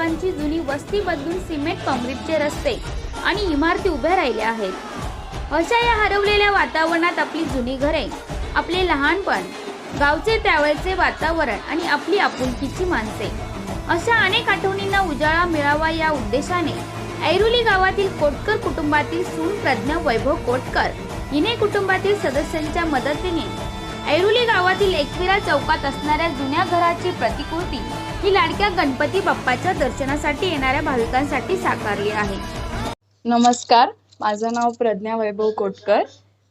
लोकांची जुनी वस्ती बदलून सिमेंट काँक्रीटचे रस्ते आणि इमारती उभ्या राहिल्या आहेत. अशा या हरवलेल्या वातावरणात आपली जुनी घरे आपले लहानपण गावचे त्यावेळचे वातावरण आणि आपली आपुलकीची माणसे. अशा अनेक आठवणींना उजाळा मिळावा या उद्देशाने ऐरुली गावातील कोटकर कुटुंबातील सून प्रज्ञा वैभव कोटकर हिने कुटुंबातील सदस्यांच्या मदतीने ऐरोली गावातील एकविरा चौकात असणाऱ्या जुन्या घराची प्रतिकृती ही लाडक्या गणपती बाप्पाच्या दर्शनासाठी येणाऱ्या भाविकांसाठी साकारली आहे. नमस्कार माझं नाव प्रज्ञा वैभव कोटकर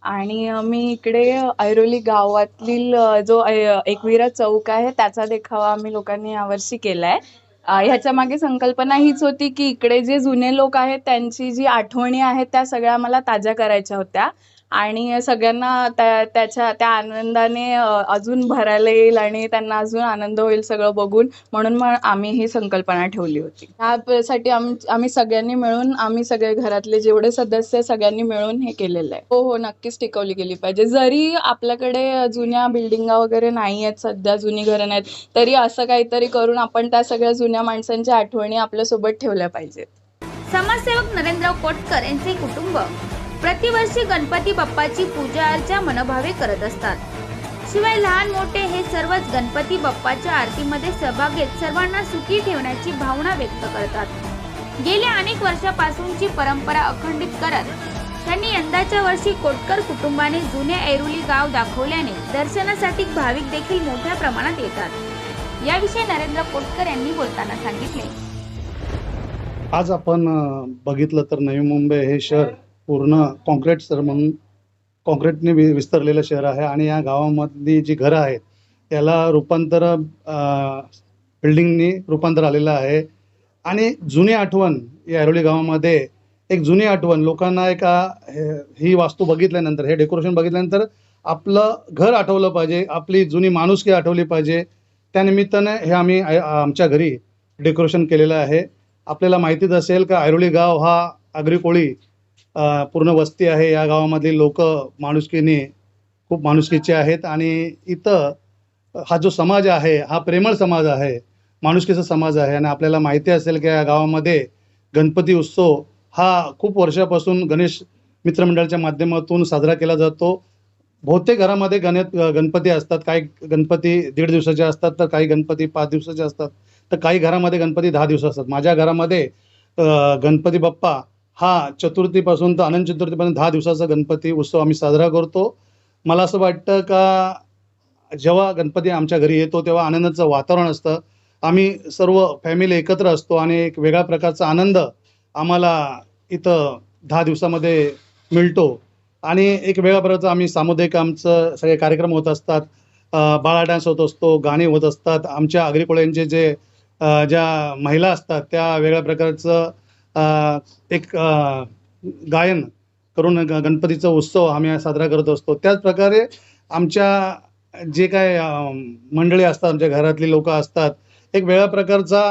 आणि मी इकडे ऐरोली गावातील जो एकविरा चौक आहे त्याचा देखावा आम्ही लोकांनी यावर्षी केलाय. ह्याच्या मागे संकल्पना हीच होती की इकडे जे जुने लोक आहेत त्यांची जी आठवणी आहेत त्या सगळ्या मला ताज्या करायच्या होत्या. आणि सगळ्यांना त्या त्याच्या त्या आनंदाने अजून भरायला येईल आणि त्यांना अजून आनंद होईल सगळं बघून म्हणून मग आम्ही ही संकल्पना ठेवली होती. त्यासाठी आम आम्ही सगळ्यांनी मिळून आम्ही सगळे घरातले जेवढे सदस्य सगळ्यांनी मिळून हे केलेलं आहे. हो हो नक्कीच टिकवली गेली पाहिजे. जरी आपल्याकडे जुन्या बिल्डिंगा वगैरे नाही आहेत सध्या जुनी घरं नाहीत तरी असं काहीतरी करून आपण त्या सगळ्या जुन्या माणसांच्या आठवणी आपल्यासोबत ठेवल्या पाहिजेत. समाजसेवक नरेंद्र कोटकर यांचे कुटुंब प्रतिवर्षी गणपती बाप्पाची पूजा अर्चा मनोभावे करत असतात. शिवाय लहान मोठे हे सर्वच गणपती बाप्पाच्या आरतीमध्ये सहभाग घेत सर्वांना सुखी ठेवण्याची भावना व्यक्त करतात. गेल्या अनेक वर्षापासूनची परंपरा अखंडित करत त्यांनी यंदाच्या वर्षी कोटकर कुटुंबाने जुने ऐरुली गाव दाखवल्याने दर्शनासाठी भाविक देखील मोठ्या प्रमाणात येतात. याविषयी नरेंद्र कोटकर यांनी बोलताना सांगितले. आज आपण बघितलं तर नवी मुंबई हे शहर पूर्ण कॉन्क्रीट सर म्हणून कॉन्क्रीटने वि विस्तारलेलं शहर आहे आणि या गावामधली जी घरं आहेत त्याला रूपांतर बिल्डिंगनी रूपांतर आलेलं आहे. आणि जुनी आठवण या ऐरोली गावामध्ये एक जुनी आठवण लोकांना एक हे- ही वास्तू बघितल्यानंतर हे डेकोरेशन बघितल्यानंतर आपलं घर आठवलं पाहिजे आपली जुनी माणुसकी आठवली पाहिजे. त्यानिमित्ताने हे आम्ही आमच्या घरी डेकोरेशन केलेलं आहे. आपल्याला माहितीच असेल का ऐरोली गाव हा आगरी कोळी पूर्ण वस्ती आहे. या गावामधली लोक माणुसकीने खूप माणुसकीचे आहेत आणि इथं हा जो समाज आहे हा प्रेमळ समाज आहे माणुसकीचा समाज आहे आणि आपल्याला माहिती असेल की या गावामध्ये गणपती उत्सव हा खूप वर्षापासून गणेश मित्रमंडळाच्या माध्यमातून साजरा केला जातो. बहुतेक घरामध्ये गण गणपती असतात. काही गणपती दीड दिवसाचे असतात तर काही गणपती पाच दिवसाचे असतात. तर काही घरामध्ये गणपती दहा दिवस असतात. माझ्या घरामध्ये गणपती बाप्पा हा चतुर्थीपासून तर अनंत चतुर्थीपर्यंत दहा दिवसाचा गणपती उत्सव आम्ही साजरा करतो. मला असं वाटतं का जेव्हा गणपती आमच्या घरी येतो तेव्हा आनंदाचं वातावरण असतं. आम्ही सर्व फॅमिली एकत्र असतो आणि एक वेगळ्या प्रकारचा आनंद आम्हाला इथं दहा दिवसामध्ये मिळतो. आणि एक वेगळ्या प्रकारचं आम्ही सामुदायिक आमचं सगळे कार्यक्रम होत असतात. बाळा डान्स होत असतो गाणी होत असतात. आमच्या आगरीकोळ्यांचे जे ज्या महिला असतात त्या वेगळ्या प्रकारचं एक गायन करून ग गणपतीचा उत्सव आम्ही साजरा करत असतो. त्याच प्रकारे आमच्या जे काय मंडळी असतात आमच्या घरातली लोक असतात एक वेगळ्या प्रकारचा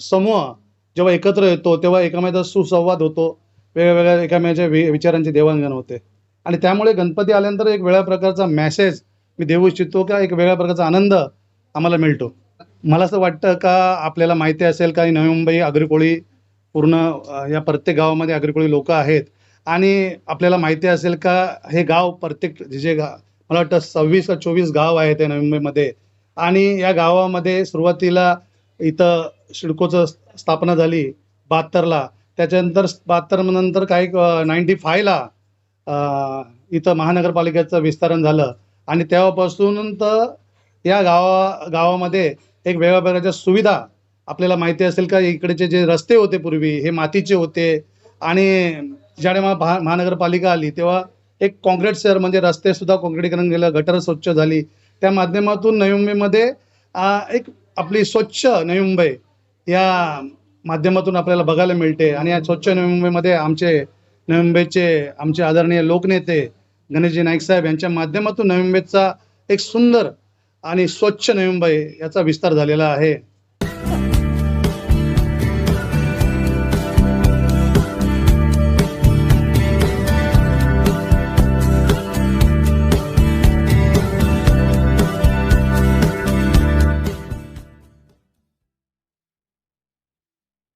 समूह जेव्हा एकत्र येतो तेव्हा एकामेकाचा सुसंवाद होतो. वेगवेगळ्या एकामेकाच्या वि विचारांची देवाणघेवाण होते. आणि त्यामुळे गणपती आल्यानंतर एक वेगळ्या प्रकारचा मॅसेज मी देऊ इच्छितो का एक वेगळ्या प्रकारचा आनंद आम्हाला मिळतो. मला असं वाटतं का आपल्याला माहिती असेल का नवी मुंबई आगरीकोळी पूर्ण या प्रत्येक गावामध्ये आगरीकोळी लोक आहेत. आणि आपल्याला माहिती असेल का हे गाव प्रत्येक जे जे गा मला वाटतं सव्वीस का चोवीस गाव आहेत या नवी मुंबईमध्ये आणि या गावामध्ये सुरुवातीला इथं सिडकोचं स्थापना झाली बहात्तरला त्याच्यानंतर बहात्तर नंतर काही नाईन्टी फायला इथं महानगरपालिकेचं विस्तारण झालं. आणि तेव्हापासून तर या गावा गावामध्ये एक वेगळ्या प्रकारच्या सुविधा आपल्याला माहिती असेल का इकडचे जे रस्ते होते पूर्वी हे मातीचे होते. आणि ज्याने महा महानगरपालिका आली तेव्हा एक कॉन्क्रीट शहर म्हणजे रस्ते सुद्धा कॉन्क्रीटीकरण केलं गटर स्वच्छ झाली. त्या माध्यमातून नवी मुंबईमध्ये एक आपली स्वच्छ नवी मुंबई या माध्यमातून आपल्याला बघायला मिळते. आणि या स्वच्छ नवी मुंबईमध्ये आमचे नवी मुंबईचे आमचे आदरणीय लोकनेते गणेशजी नाईक साहेब यांच्या माध्यमातून नवी मुंबईचा एक सुंदर आणि स्वच्छ नवी मुंबई याचा विस्तार झालेला आहे.